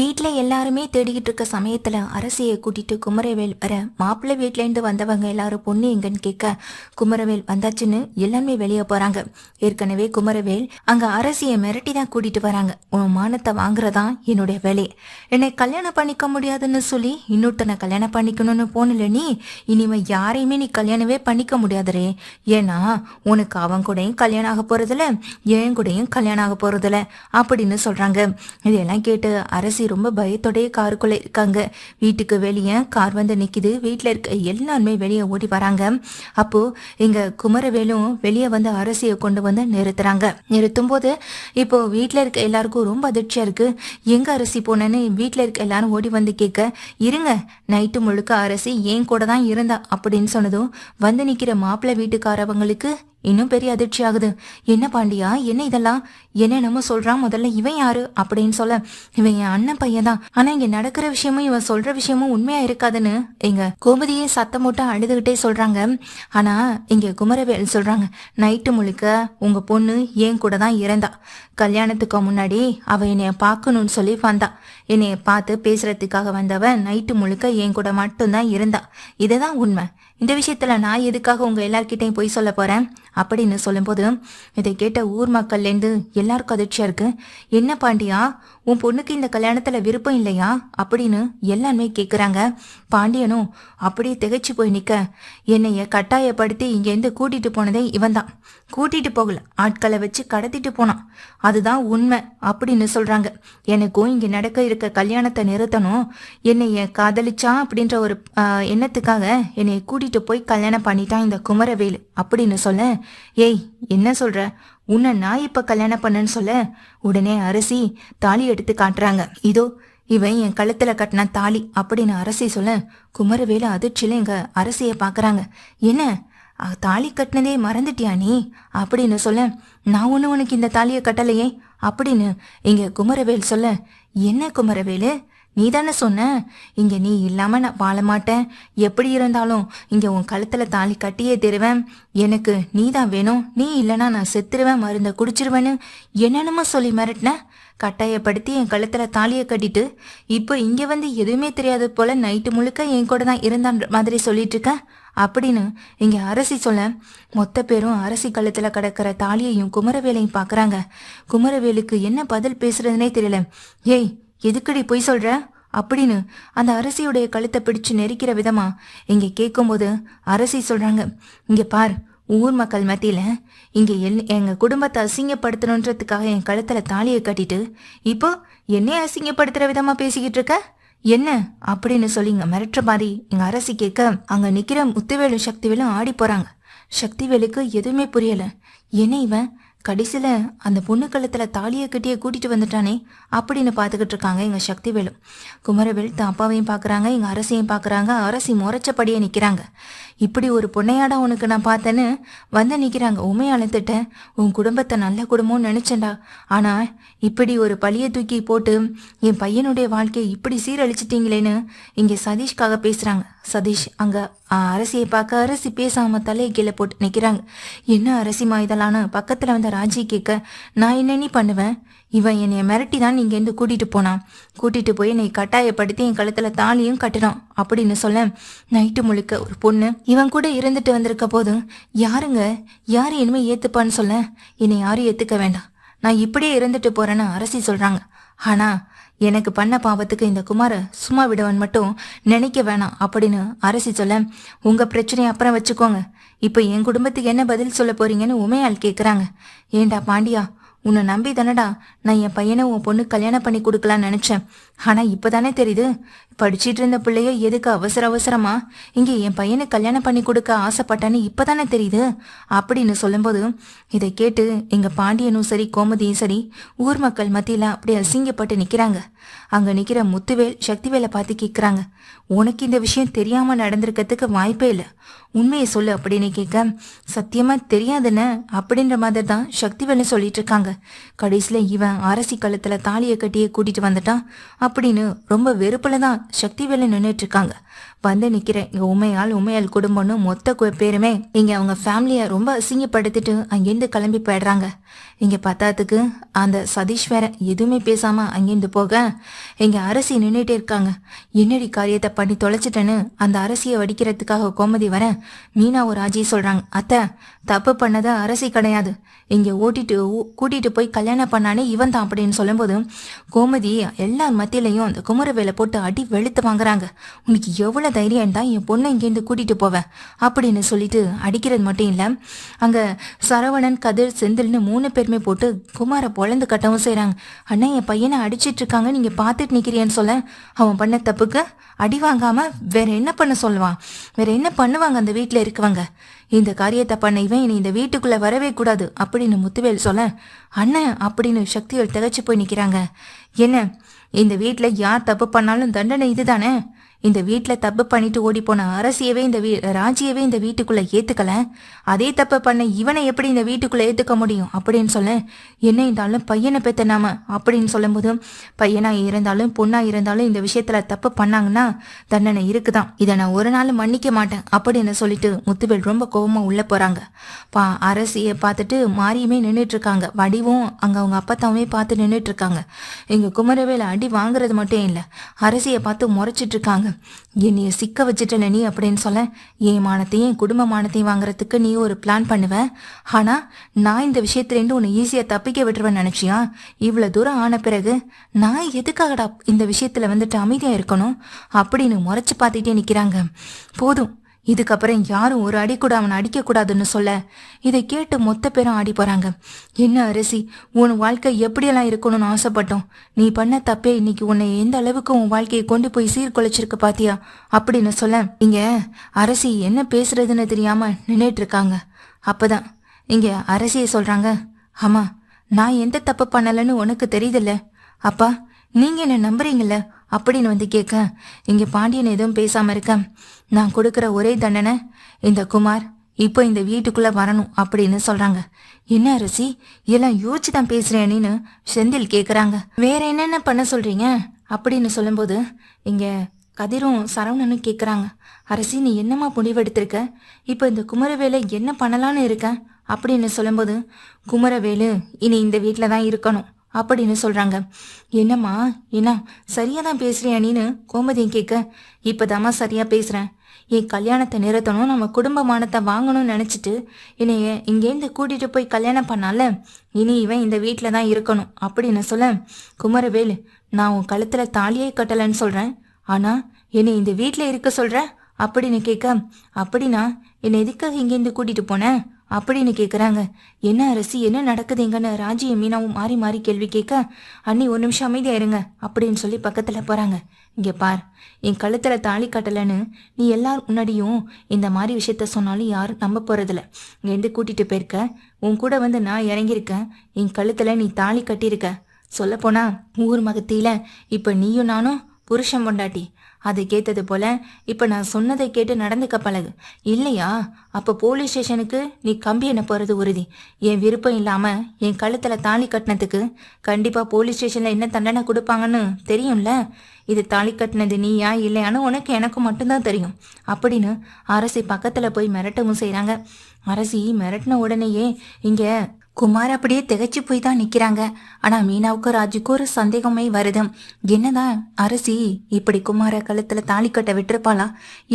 வீட்டில் எல்லாருமே தேடிக்கிட்டு இருக்க சமயத்தில் அரசியை கூட்டிட்டு குமரவேல் வர மாப்பிள்ளை வீட்டிலேருந்து வந்தவங்க எல்லாரும் பொண்ணு எங்கன்னு கேட்க குமரவேல் வந்தாச்சுன்னு எல்லாருமே வெளியே போறாங்க. ஏற்கனவே குமரவேல் அங்க அரசியை மிரட்டி தான் கூட்டிட்டு வராங்க. உன் மானத்தை வாங்குறதான் என்னுடைய வேலை. என்னை கல்யாணம் பண்ணிக்க முடியாதுன்னு சொல்லி இன்னொருத்தனை கல்யாணம் பண்ணிக்கணும்னு போனல நீ? இனிமே யாரையுமே நீ கல்யாணமே பண்ணிக்க முடியாதுரே. ஏன்னா உனக்கு அவன் கூடயும் கல்யாணம் ஆக போறதில்ல என் கூடயும் கல்யாணம் ஆக போறதில்ல அப்படின்னு சொல்றாங்க. இதெல்லாம் கேட்டு அரசி ரொம்ப பயத்தோடயே காருக்குள்ள இருக்காங்க. வீட்டுக்கு வெளியே கார் வந்து நிக்குது. வீட்டில் இருக்க எல்லாருமே வெளியே ஓடி வராங்க. அப்போ இங்க குமரவேலும் வெளியே வந்து அரசியை கொண்டு வந்து நிறுத்துறாங்க. நிறுத்தும் போது இப்போ வீட்டில் இருக்க எல்லாருக்கும் ரொம்ப அதிர்ச்சியா இருக்கு. எங்க அரசி போனேன்னு வீட்டில் இருக்க எல்லாரும் ஓடி வந்து கேட்க இருங்க நைட்டு முழுக்க அரசி ஏன் கூட தான் இருந்தா அப்படின்னு சொன்னதும் வந்து நிக்கிற மாப்பிள்ளை வீட்டுக்காரவங்களுக்கு இன்னும் பெரிய அதிர்ச்சி ஆகுது. என்ன பாண்டியா? என்ன இதெல்லாம்? என்னென்னமோ சொல்றான் முதல்ல இவன் யாரு? அப்படின்னு சொல்ல இவன் என் அண்ணன் பையன் தான். ஆனா இங்க நடக்கிற விஷயமும் இவன் சொல்ற விஷயமும் உண்மையா இருக்காதுன்னு எங்க கோமதியே சத்தம் போட்டு அழுதுகிட்டே சொல்றாங்க. ஆனா இங்க குமரவேல் சொல்றாங்க நைட்டு முழுக்க உங்க பொண்ணு ஏன் கூட தான் இறந்தா. கல்யாணத்துக்கு முன்னாடி அவ என்னைய பார்க்கணும்னு சொல்லி வந்தா. என்னைய பார்த்து பேசுறதுக்காக வந்தவ நைட்டு முழுக்க என் கூட மட்டும்தான் இருந்தா. இதுதான் உண்மை. இந்த விஷயத்துல நான் எதுக்காக உங்க எல்லார்கிட்டையும் போய் சொல்ல போறேன்? அப்படின்னு சொல்லும்போது இதை கேட்ட ஊர் மக்கள்லேருந்து எல்லாருக்கும் அதிர்ச்சியா இருக்கு. என்ன பாண்டியா உன் பொண்ணுக்கு இந்த கல்யாணத்துல விருப்பம் இல்லையா? அப்படின்னு எல்லாருமே கேக்குறாங்க. பாண்டியனும் அப்படியே திகைச்சு போய் நிக்க. என்னைய கட்டாயப்படுத்தி இங்கேருந்து கூட்டிட்டு போனதே இவன் தான் கூட்டிட்டு போகல ஆட்களை வச்சு கடத்திட்டு போனான். அதுதான் உண்மை அப்படின்னு சொல்றாங்க. எனக்கும் இங்க நடக்க இருக்க கல்யாணத்தை நிறுத்தணும். என்னைய காதலிச்சா அப்படின்ற ஒரு எண்ணத்துக்காக என்னைய கூட்டிட்டு போய் கல்யாணம் பண்ணிட்டான் இந்த குமரவேலு அப்படின்னு சொல்ல ஏய் என்ன சொல்ற? உன்னை நான் இப்ப கல்யாணம் பண்ணேன்னு சொல்ல? உடனே அரசி தாலி எடுத்து காட்டுறாங்க. இதோ இவன் என் கழுத்துல கட்டின தாலி அப்படின்னு அரசி சொல்ல குமரவேலு அதிர்ச்சியில எங்க அரசிய பாக்குறாங்க. என்ன? தாலி கட்டினதே மறந்துட்டியா நீ? அப்படின்னு சொல்ல நான் ஒண்ணு உனக்கு இந்த தாலியை கட்டலையே அப்படின்னு இங்க குமரவேல் சொல்ல என்ன குமரவேலு? நீ தானே சொன்ன? இங்க நீ இல்லாம நான் வாழ மாட்டேன். எப்படி இருந்தாலும் இங்க உன் கழுத்துல தாலி கட்டியே தருவேன். எனக்கு நீ தான் வேணும். நீ இல்லைன்னா நான் செத்துருவேன். மருந்த குடிச்சிருவேன்னு என்னென்னமோ சொல்லி மிரட்டின. கட்டாயப்படுத்தி என் கழுத்துல தாலியை கட்டிட்டு இப்போ இங்க வந்து எதுவுமே தெரியாது போல நைட்டு முழுக்க என் கூட தான் இருந்தான்ற மாதிரி சொல்லிட்டு இருக்க? அப்படின்னு இங்க அரசி சொல்ல மொத்த பேரும் அரசி கழுத்துல கிடக்கிற தாலியையும் குமரவேலையும் பாக்குறாங்க. குமரவேலுக்கு என்ன பதில் பேசுறதுனே தெரியல. ஏய் எதுக்கடி பொய் சொல்ற? அப்படின்னு அந்த அரசியுடைய கழுத்தை பிடிச்சு நெரிக்கிற விதமா இங்க கேட்கும்போது அரசி சொல்றாங்க இங்க பார் ஊர் மக்கள் மத்தியில இங்க எல் எங்க குடும்பத்தை அசிங்கப்படுத்தணுன்றதுக்காக என் கழுத்துல தாலியை கட்டிட்டு இப்போ என்னைய அசிங்கப்படுத்துற விதமா பேசிக்கிட்டு இருக்க? என்ன? அப்படின்னு சொல்லி இங்க மிரட்டுற மாதிரி எங்க அரசி கேட்க அங்க நிக்கிற முத்துவேலும் சக்திவேலும் ஆடி போறாங்க. சக்திவேலுக்கு எதுவுமே புரியல. என்ன இவன்? கடைசியில் அந்த பொண்ணு கழுத்தில் தாலியை கட்டியே கூட்டிட்டு வந்துட்டானே அப்படின்னு பார்த்துக்கிட்டு இருக்காங்க எங்கள் சக்திவேலு. குமரவேல் தான் அப்பாவையும் பார்க்கறாங்க எங்கள் அரசையும் பார்க்குறாங்க அரசி முறைச்சபடியே நிற்கிறாங்க இப்படி ஒரு பொண்ணையாடா உனக்கு நான் பார்த்தேன்னு வந்து நிற்கிறாங்க உமை திட்டேன் உன் குடும்பத்தை நல்ல குடும்பம்னு நினைச்சேன்டா. ஆனால் இப்படி ஒரு பழிய தூக்கி போட்டு என் பையனுடைய வாழ்க்கையை இப்படி சீரழிச்சிட்டீங்களேன்னு இங்கே சதீஷ்காக பேசுகிறாங்க சதீஷ் அங்கே அரசியை பார்க்க அரசி பேசாமல் தலையை கீழே போட்டு நிற்கிறாங்க என்ன அரசிமா இதெல்லாம்னு பக்கத்தில் வந்த ராஜி கேட்க நான் என்ன நீ பண்ணுவேன் இவன் என்னை மிரட்டி தான் இங்கேருந்து கூட்டிகிட்டு கூட்டிட்டு போனான். கூட்டிட்டு போய் என்னை கட்டாயப்படுத்தி என் கழுத்துல தாலியும் கட்டினான். அப்படின்னு சொல்ல நைட்டு முழுக்க ஒரு பொண்ணு இவன் கூட இருந்துட்டு வந்திருக்க போதும் யாருங்க? யார் இனிமே ஏத்துப்பான்னு சொல்ல? என்னை யாரும் ஏத்துக்க வேண்டாம். நான் இப்படியே இருந்துட்டு போறேன்னு அரசி சொல்றாங்க. ஆனா எனக்கு பண்ண பாவத்துக்கு இந்த குமார சும்மா விடவன் மட்டும் நினைக்க வேணாம் அப்படின்னு அரசி சொல்ல உங்க பிரச்சனையை அப்புறம் வச்சுக்கோங்க. இப்போ என் குடும்பத்துக்கு என்ன பதில் சொல்ல போறீங்கன்னு உமையாள் கேக்குறாங்க. ஏண்டா பாண்டியா உன்னை நம்பி தானடா நான் என் பையனை உன் பொண்ணு கல்யாணம் பண்ணி கொடுக்கலான்னு நினைச்சேன். ஆனா இப்பதானே தெரியுது. படிச்சிட்டு இருந்த பிள்ளைய எதுக்கு அவசர அவசரமா இங்க என் பையனை கல்யாணம் பண்ணி கொடுக்க ஆசைப்பட்டான்னு இப்பதானே தெரியுது. அப்படின்னு சொல்லும்போது இதை கேட்டு எங்க பாண்டியனும் சரி கோமதியும் சரி ஊர் மக்கள் மத்தியில அப்படியே அசிங்கப்பட்டு நிக்கிறாங்க. அங்க நிக்கிற முத்துவேல் சக்திவேலை பார்த்து கேக்குறாங்க. உனக்கு இந்த விஷயம் தெரியாம நடந்திருக்கிறதுக்கு வாய்ப்பே இல்லை. உண்மையை சொல்லு அப்படின்னு கேட்க சத்தியமா தெரியாதுன்னு அப்படின்ற மாதிரி தான் சக்திவேலு சொல்லிட்டு இருக்காங்க. கடைசியில இவன் அரசி கழுத்துல தாலியை கட்டியே கூட்டிட்டு வந்துட்டான். அப்படின்னு ரொம்ப வெறுப்புல தான் சக்திவேலு நின்றுட்டு இருக்காங்க. வந்து நிக்கிறேன். இங்க உண்மையால் உமையால் குடும்பம்னு மொத்த பேருமே இங்க அவங்க ஃபேமிலியை ரொம்ப அசிங்கப்படுத்திட்டு அங்கேருந்து கிளம்பி போயிடுறாங்க. இங்க பத்தாத்துக்கு அந்த சதீஷ் வேற எதுவுமே பேசாம அங்கேருந்து போக இங்க அரசி நின்றுட்டே இருக்காங்க. என்னடி காரியத்தை பண்ணி தொலைச்சிட்டேன்னு அந்த அரசியை வடிக்கிறதுக்காக கோமதி வர மீனா ஒரு ராஜி சொல்றாங்க. அத்தை தப்பு பண்ணது அரசி கிடையாது. இங்க ஓட்டிட்டு கூட்டிகிட்டு கூட்டிட்டு போய் கல்யாணம் பண்ணானே இவன் தான் அப்படின்னு சொல்லும்போது கோமதி எல்லார் மத்தியிலையும் அந்த குமரவேலை போட்டு அடி வெளுத்து வாங்குறாங்க. உனக்கு எவ்வளவு தைரியம் தான் என் பொண்ணை இங்கேருந்து கூட்டிட்டு போவேன் அப்படின்னு சொல்லிட்டு அடிக்கிறது மட்டும் இல்ல. அங்க சரவணன் கதிர் செந்தில்னு மூணு பேருமே போட்டு குமாரை பொழந்து கட்டவும் செய்றாங்க. அண்ணா என் பையனை அடிச்சிட்டு இருக்காங்க நீங்க பார்த்துட்டு நிக்கிறியன்னு சொல்ல. அவன் பண்ண தப்புக்கு அடி வாங்காம வேற என்ன பண்ண சொல்லுவான்? வேற என்ன பண்ணுவாங்க அந்த வீட்டுல இருக்கவங்க? இந்த காரியத்தை பண்ண இவன் இனி இந்த வீட்டுக்குள்ள வரவே கூடாது அப்படின்னு முத்துவேல் சொல்ல. அண்ணன் அப்படின்னு சக்திவேல் திகைச்சு போய் நிக்கிறாங்க. என்ன இந்த வீட்டுல யார் தப்பு பண்ணாலும் தண்டனை இதுதானே? இந்த வீட்ல தப்பு பண்ணிட்டு ஓடி போன அரசியவே இந்த வீ ராஜியவே இந்த வீட்டுக்குள்ள ஏத்துக்கல. அதே தப்பு பண்ண இவனை எப்படி இந்த வீட்டுக்குள்ள ஏத்துக்க முடியும் அப்படின்னு சொல்ல என்ன இருந்தாலும் பையனை பெத்த நாம அப்படின்னு சொல்லும்போது பையனா இருந்தாலும் பொண்ணா இருந்தாலும் இந்த விஷயத்துல தப்பு பண்ணாங்கன்னா தண்டனை இருக்குதான். இதை நான் ஒரு நாள் மன்னிக்க மாட்டேன் அப்படின்னு சொல்லிட்டு முத்துவேல் ரொம்ப கோவமா உள்ள போறாங்க. பா அரசியை பார்த்துட்டு மாரியுமே நின்றுட்டு இருக்காங்க வடிவும் அங்க அவங்க அப்பத்தாவுமே பார்த்து நின்றுட்டு இருக்காங்க எங்க குமரவேல அடி வாங்குறது மட்டும் இல்ல அரசியை பார்த்து முறைச்சிட்டு இருக்காங்க என்னைய சிக்க வச்சுட்டல நீ அப்படின்னு சொல்ல என் மானத்தையும் என் குடும்ப மானத்தையும் வாங்குறதுக்கு நீ ஒரு பிளான் பண்ணுவ. ஆனா நான் இந்த விஷயத்துலேருந்து உன்னை ஈஸியா தப்பிக்க விட்டுருவேன் நினைச்சியா? இவ்வளவு தூரம் ஆன பிறகு நான் எதுக்காகடா இந்த விஷயத்துல வந்துட்டு அமைதியா இருக்கணும்? அப்படின்னு முறைச்சு பார்த்துட்டே நிக்கிறாங்க. போதும். இதுக்கப்புறம் யாரும் ஒரு அடி கூட அவனை அடிக்க கூடாதுன்னு சொல்ல இதை கேட்டு மொத்த பேரும் ஆடி போறாங்க. என்ன அரிசி உன் வாழ்க்கை எப்படியெல்லாம் இருக்கணும்னு ஆசைப்பட்டோம். நீ பண்ண தப்பே இன்னைக்கு உன்னை எந்த அளவுக்கு உன் வாழ்க்கையை கொண்டு போய் சீர்குலைச்சிருக்கு பாத்தியா? அப்படின்னு சொல்ல இங்க அரசி என்ன பேசுறதுன்னு தெரியாம நின்னுட்டு இருக்காங்க அப்பதான் இங்க அரசியை சொல்றாங்க ஆமா நான் எந்த தப்பு பண்ணலன்னு உனக்கு தெரியுதுல்ல. அப்பா நீங்க என்ன நம்புறீங்கல்ல? அப்படின்னு வந்து கேட்க இங்க பாண்டியன் எதுவும் பேசாம இருக்க. நான் கொடுக்குற ஒரே தண்டனை இந்த குமார் இப்போ இந்த வீட்டுக்குள்ள வரணும் அப்படின்னு சொல்றாங்க. என்ன அரிசி எல்லாம் யோசிச்சு தான் பேசுறேன் செந்தில் கேக்குறாங்க. வேற என்னென்ன பண்ண சொல்றீங்க? அப்படின்னு சொல்லும்போது இங்க கதிரும் சரவணனும் கேக்குறாங்க. அரசி நீ என்னம்மா முடிவெடுத்திருக்க? இப்போ இந்த குமரவேலை என்ன பண்ணலான்னு இருக்க? அப்படின்னு சொல்லும்போது குமரவேலு இனி இந்த வீட்டில் தான் இருக்கணும். அப்படின்னு சொல்றாங்க. என்னம்மா என்ன சரியா தான் பேசுறியா நீனு? கோமதியும் கேட்க இப்பதாம்மா சரியா பேசுறேன். என் கல்யாணத்தை நிறுத்தணும் நம்ம குடும்ப மானத்தை வாங்கணும்னு நினைச்சிட்டு என்னைய இங்கேருந்து கூட்டிட்டு போய் கல்யாணம் பண்ணால இனி இவன் இந்த வீட்டில் தான் இருக்கணும் அப்படின்னு சொல்ல குமரவேலு நான் உன் கழுத்துல தாலியே கட்டலைன்னு சொல்றேன். ஆனா என்னை இந்த வீட்டில் இருக்க சொல்ற? அப்படின்னு கேட்க அப்படின்னா என்னை எதுக்காக இங்கேருந்து கூட்டிட்டு போனேன் அப்படின்னு கேக்குறாங்க. என்ன அரசி என்ன நடக்குது எங்கன்னு ராஜியும் மீனாவும் மாறி மாறி கேள்வி கேட்க அண்ணி ஒரு நிமிஷம் அமைதியாக இருங்க அப்படின்னு சொல்லி பக்கத்துல போறாங்க. இங்க பார் என் கழுத்துல தாலி கட்டலன்னு நீ எல்லார் முன்னாடியும் இந்த மாதிரி விஷயத்த சொன்னாலும் யாரும் நம்ப போறதில்ல. இங்கேருந்து கூட்டிட்டு போயிருக்க. உன் கூட வந்து நான் இறங்கியிருக்கேன் என் கழுத்துல நீ தாலி கட்டியிருக்க. சொல்லப்போனால் ஊர் மகத்தியில இப்ப நீயும் நானும் புருஷன் பொண்டாட்டி. அது கேட்டது போல இப்ப நான் சொன்னதை கேட்டு நடந்துக்க பழகு. இல்லையா? அப்ப போலீஸ் ஸ்டேஷனுக்கு நீ கம்பி என்ன போறது உறுதி. என் விருப்பம் இல்லாம என் கழுத்துல தாலி கட்டினதுக்கு கண்டிப்பா போலீஸ் ஸ்டேஷன்ல என்ன தண்டனை கொடுப்பாங்கன்னு தெரியும்ல? இது தாலி கட்டினது நீயா இல்லையான்னு உனக்கு எனக்கும் மட்டும்தான் தெரியும். அப்படின்னு அரசி பக்கத்துல போய் மிரட்டவும் செய்யறாங்க அரசி மிரட்டின உடனேயே இங்க குமார் அப்படியே திகைச்சு போய் தான் நிக்கிறாங்க. ஆனா மீனாவுக்கு ராஜுக்கும் ஒரு சந்தேகமே வருது. என்னதான் அரசி இப்படி குமார கழுத்துல தாலி கட்ட விட்டுருப்பாளா?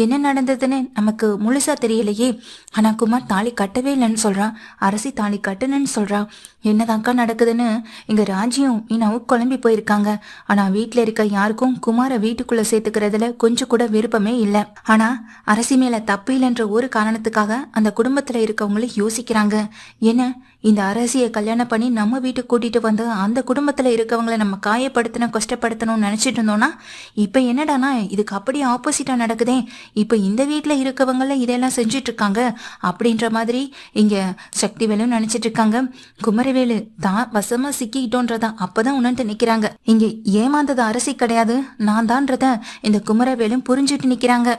என்ன நடந்ததுன்னு நமக்கு முழுசா தெரியலையே. ஆனா குமார் தாலி கட்டவே இல்லைன்னு சொல்றான். அரசி தாலி கட்டணும்னு சொல்றான் என்னதான்க்கா நடக்குதுன்னு? இங்க ராஜியும் மீனாவும் குழம்பி போயிருக்காங்க. ஆனா வீட்ல இருக்க யாருக்கும் குமார வீட்டுக்குள்ள சேர்த்துக்கிறதுல கொஞ்சம் கூட விருப்பமே இல்லை. ஆனா அரசி மேல தப்பு இல்லைன்ற ஒரு காரணத்துக்காக அந்த குடும்பத்துல இருக்கவங்களும் யோசிக்கிறாங்க. என்ன? இந்த அரசியை கல்யாணம் பண்ணி நம்ம வீட்டுக்கு கூட்டிட்டு வந்து அந்த குடும்பத்துல இருக்கவங்கள நம்ம காயப்படுத்தணும் கஷ்டப்படுத்தணும்னு நினைச்சிட்டு இருந்தோம்னா இப்ப என்னடானா இதுக்கு அப்படியே ஆப்போசிட்டா நடக்குதே. இப்ப இந்த வீட்டுல இருக்கவங்கள இதெல்லாம் செஞ்சிட்டு இருக்காங்க. அப்படின்ற மாதிரி இங்க சக்திவேலும் நினைச்சிட்டு இருக்காங்க. குமர வேலு தான் வசமா சிக்கிட்டோன்றதா அப்பதான் உணர்ந்து நிக்கிறாங்க. இங்க ஏமாந்தது அரசி கிடையாது. நான் தான்றத இந்த குமரவேலும் புரிஞ்சுட்டு நிக்கிறாங்க.